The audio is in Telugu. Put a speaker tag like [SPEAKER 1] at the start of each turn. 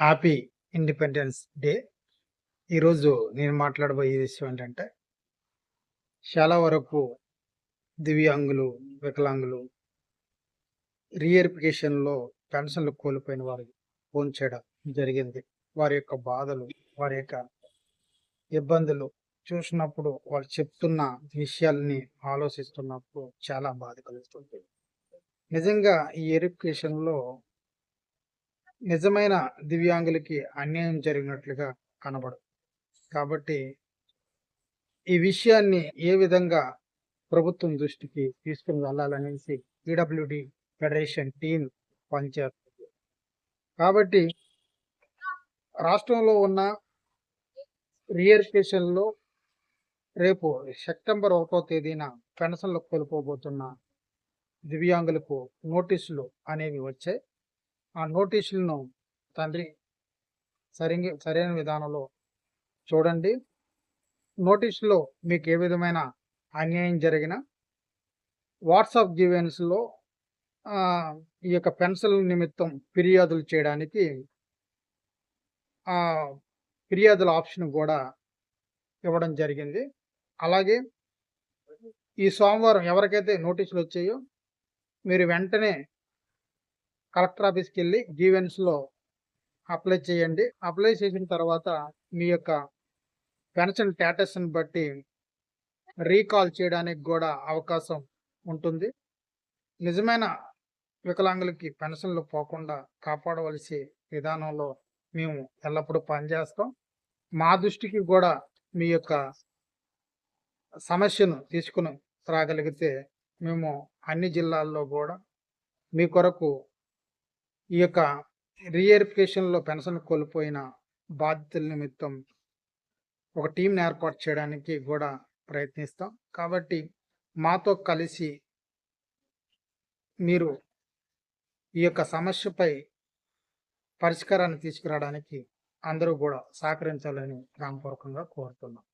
[SPEAKER 1] Happy independence day. ఈరోజు నేను మాట్లాడబోయే విషయం ఏంటంటే చాలా వరకు దివ్యాంగులు వికలాంగులు రీఎరిఫికేషన్లో పెన్షన్లు కోల్పోయిన వారికి ఫోన్ చేయడం జరిగింది. వారి యొక్క బాధలు వారి యొక్క ఇబ్బందులు చూసినప్పుడు వాళ్ళు చెప్తున్న విషయాల్ని ఆలోచిస్తున్నప్పుడు చాలా బాధ కలుగుతుంది. నిజంగా ఈ ఎరిఫికేషన్లో నిజమైన దివ్యాంగులకి అన్యాయం జరిగినట్లుగా కనబడు. కాబట్టి ఈ విషయాన్ని ఏ విధంగా ప్రభుత్వం దృష్టికి తీసుకుని వెళ్ళాలనేసి ఈడబ్ల్యూడి ఫెడరేషన్ టీం పనిచేస్తుంది. కాబట్టి రాష్ట్రంలో ఉన్న రియర్కేషన్లో రేపు సెప్టెంబర్ ఒకటో తేదీన పెన్షన్లు కోల్పోబోతున్న దివ్యాంగులకు నోటీసులు అనేవి వచ్చాయి. ఆ నోటీసులను తండ్రి సరిగ్గా సరైన విధానంలో చూడండి. నోటీసులో మీకు ఏ విధమైన అన్యాయం జరిగిన వాట్సాప్ గివెన్స్లో ఈ యొక్క పెన్సిల్ నిమిత్తం ఫిర్యాదులు చేయడానికి ఫిర్యాదుల ఆప్షన్ కూడా ఇవ్వడం జరిగింది. అలాగే ఈ సోమవారం ఎవరికైతే నోటీసులు వచ్చాయో మీరు వెంటనే కలెక్టర్ ఆఫీస్కి వెళ్ళి జీవెన్స్లో అప్లై చేయండి. అప్లై చేసిన తర్వాత మీ యొక్క పెన్షన్ స్టేటస్ని బట్టి రీకాల్ చేయడానికి కూడా అవకాశం ఉంటుంది. నిజమైన వికలాంగులకి పెన్షన్లు పోకుండా కాపాడవలసి విధానంలో మేము ఎల్లప్పుడూ పనిచేస్తాం. మా దృష్టికి కూడా మీ యొక్క సమస్యను తీసుకుని రాగలిగితే మేము అన్ని జిల్లాల్లో కూడా మీ కొరకు ఈ యొక్క రీఎరిఫికేషన్లో పెన్షన్ కోల్పోయిన బాధితుల నిమిత్తం ఒక టీంని ఏర్పాటు చేయడానికి కూడా ప్రయత్నిస్తాం. కాబట్టి మాతో కలిసి మీరు ఈ యొక్క సమస్యపై పరిష్కారాన్ని తీసుకురావడానికి అందరూ కూడా సహకరించాలని రామపూర్వకంగా కోరుతున్నాం.